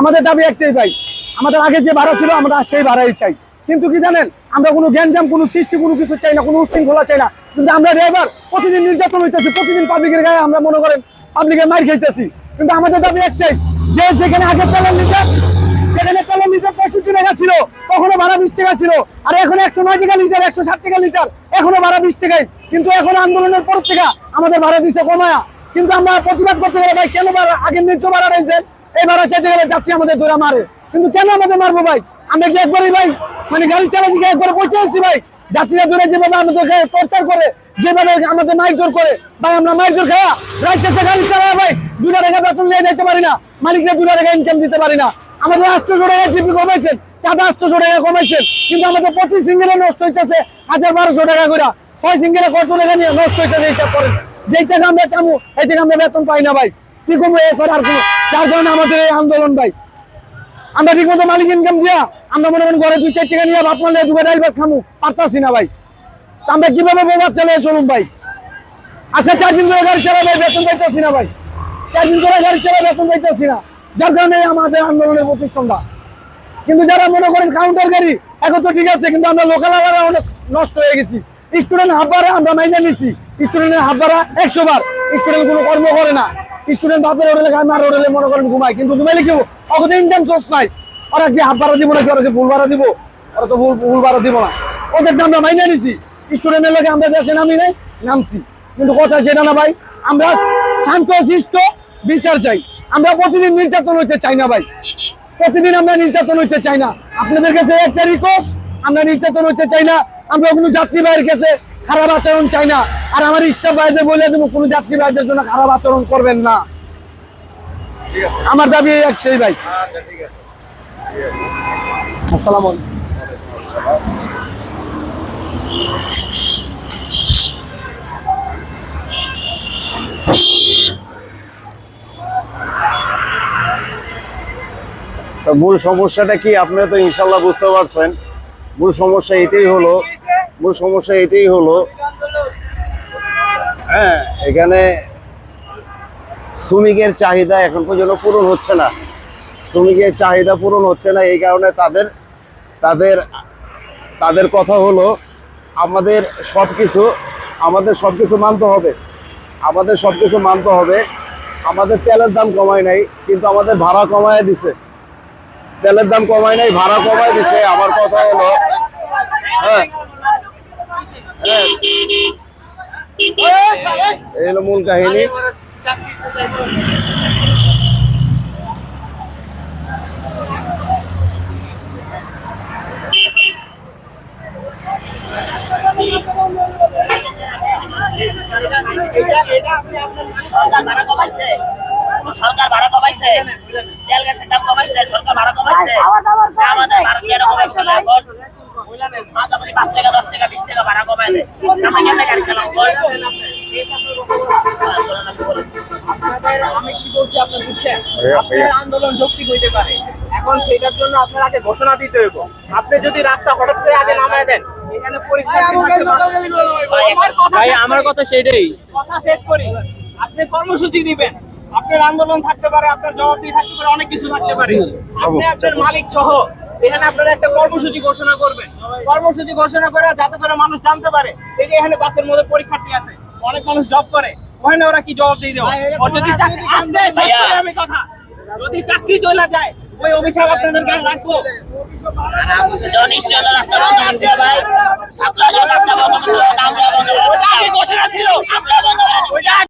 আমাদের দাবি একটাই ভাই, আমাদের আগে যে ভাড়া ছিল আমরা সেই ভাড়াই চাই। কিন্তু কি জানেন, আমরা কোনো গ্যাঞ্জাম, কোনো সৃষ্টি, কোনো কিছু চাই না, কোনো উশৃঙ্খলা চাই না। কিন্তু আমরা ড্রাইভার প্রতিদিন নির্যাতন হইতেছি, প্রতিদিন পাবলিকের গায়ে আমরা মনে করেন পাবলিকের মার খাইতেছি। কিন্তু আমাদের দাবি একটাই, যে যেখানে আগে তেলের লিটার সেখানে তেলের লিটার পঁয়ষট্টি টাকা ছিল, তখনও ভাড়া বিশ টাকা আর এখন একশো নয় টাকা লিটার, একশো ষাট লিটার এখনও ভাড়া বিশ কিন্তু এখন আন্দোলনের পর থেকে আমাদের ভাড়া দিছে কমায়া। কিন্তু আমরা প্রতিবাদ করতে গেলে ভাই, কেন আগের ন্যায্য ভাড়া রয়েছেন ভাড়া চাইতে গেলে যাত্রী আমাদের দৌড়া মারে। কিন্তু কেন আমাদের মারবো ভাই? আমরা কি একবারই ভাই? মানে গাড়ি চালাচ্ছি একবার পৌঁছে আসছি ভাই। যাত্রীরা দূরে যেভাবে আমাদেরকে টর্চার করে, যেভাবে আমাদের মাইক জোর করে, ভাই, আমরা মাইক জোর খাওয়া রাইট শেষে গাড়ি চালায় ভাই। দুটা টাকা বেতন নিয়ে যেতে পারি না। মালিকরা দুটা টাকা ইনকাম দিতে পারি না। আমাদের আটশোশো টাকা জিপি কমাইছেন, চাঁদা আটশোশো টাকা কমাইছেন। কিন্তু আমাদের প্রতি সিঙ্গেলে নষ্ট হইতেছে হাজার বারোশো টাকা করে। ছয় সিঙ্গেলে কত টাকা নিয়ে নষ্ট হইতেছে এইটা করেন যেই টাকা আমরা চামু এই থেকে আমরা বেতন পাই না ভাই। কি করব? এছাড়া আর যার কারণে আমাদের এই আন্দোলন ভাই। আমরা ঠিক মতো মালিক ইনকাম দিয়া আমরা মনে করেন ঘরে দুই চার টাকা নিয়ে দুটো ডাইল ভাত খামু, পারতাছি না ভাই। আমরা কীভাবে বোঝার চালিয়ে চলুন ভাই? আচ্ছা চার দিন ধরে গাড়ি ভাই, বেতন পাইতেছি না ভাই। চার দিন ধরে গাড়ি চালাই বেতন পাইতেছি না। যার কারণে আমাদের আন্দোলনের প্রতিষ্ঠানটা কিন্তু যারা মনে করেন কাউন্টার গাড়ি, এখন তো ঠিক আছে, কিন্তু আমরা লোকাল আবার অনেক নষ্ট হয়ে গেছি। স্টুডেন্ট হাফ আমরা মাইনে নিচ্ছি স্টুডেন্টের হাফ ভাড়া একশো বার। স্টুডেন্ট কোনো কর্ম করে না। স্টুডেন্ট বাপের হোটেলে খায় মার হোটেলে মনে করেন ঘুমায়, কিন্তু ঘুমাইলে কি অত ইনকাম সোর্স নাই। ওরা কি হাফ ভাড়া দিব নাকি? ওরা কি ফুল ভাড়া দিব? ওরা তো ফুল ফুল ভাড়া দিব না। ওদের আমরা মাইনে নিছি। স্টুডেন্টের লোকে আমরা দেশে নামি নাই, নামছি। কিন্তু কথা সেটা না ভাই, আমরা শান্ত, শিষ্ট, বিচার চাই। আমরা প্রতিদিন নির্যাতন হইতে চাই না ভাই। প্রতিদিন আমরা নির্যাতন হইতে চাই না। আপনাদের কাছে একটা রিকোয়েস্ট আমরা নির্যাতন হইতে চাই না। আমরা কোনো যাত্রী ভাইয়ের কাছে খারাপ আচরণ চাই না। আর আমার ইচ্ছা ভাইদের বলে দেবো, কোনো যাত্রী ভাইদের জন্য খারাপ আচরণ করবেন না। আমার দাবি এই একটাই ভাই। আসসালাম মূল সমস্যাটা কি? আপনারা তো ইনশাল্লাহ বুঝতে পারছেন। মূল সমস্যা এটাই হলো মূল সমস্যা এটাই হলো হ্যাঁ এখানে শ্রমিকের চাহিদা এখন পর্যন্ত পূরণ হচ্ছে না। শ্রমিকের চাহিদা পূরণ হচ্ছে না, এই কারণে তাদের তাদের তাদের কথা হলো, আমাদের সব কিছু আমাদের সব কিছু মানতে হবে। আমাদের সব কিছু মানতে হবে। আমাদের তেলের দাম কমায় নাই, কিন্তু আমাদের ভাড়া কমায় দিছে। তেলের দাম কমায় নাই, ভাড়া কমায় দিছে। আমার কথা হলো হ্যাঁ। এই হলো মূল কাহিনী। সরকার ভাড়া কমাইছে। সরকার ভাড়া কমাইছে তেল গ্যাসের দাম কমাইছে সরকার ভাড়া কমাইছে। আমাদের ভাড়া কমাইছে এখন মাঝামাঝি পাঁচ টাকা দশ টাকা বিশ টাকা ভাড়া কমাই দেয়। আমরা কেমনে গাড়ি চালাবো। আমি কি বলছি আপনি বুঝছেন? আপনার আন্দোলন যৌক্তিক হইতে পারে। এখন সেটার জন্য আপনার আগে ঘোষণা দিতে হইব। আপনি যদি রাস্তা হঠাৎ করে আগে নামায় দেন ভাই আমার কথা সেটাই কথা শেষ করি। আপনি কর্মসূচি দিবেন। আপনার আন্দোলন থাকতে পারে আপনার জবাবদিহি থাকতে পারে অনেক কিছু থাকতে পারে। আপনি আপনার মালিক সহ এখানে আপনারা একটা কর্মসূচি ঘোষণা করবেন। কর্মসূচি ঘোষণা করে যাতে করে মানুষ জানতে পারে এই যে এখানে বাসের মধ্যে পরীক্ষার্থী আছে অনেক মানুষ জব করে ওখানে ওরা কি জবাব দিয়ে দেবো যদি আমি কথা যদি চাকরি চলে যায় ওই অভিশাপ আপনাদের গায়ে রাখব। ঘোষণা ছিল।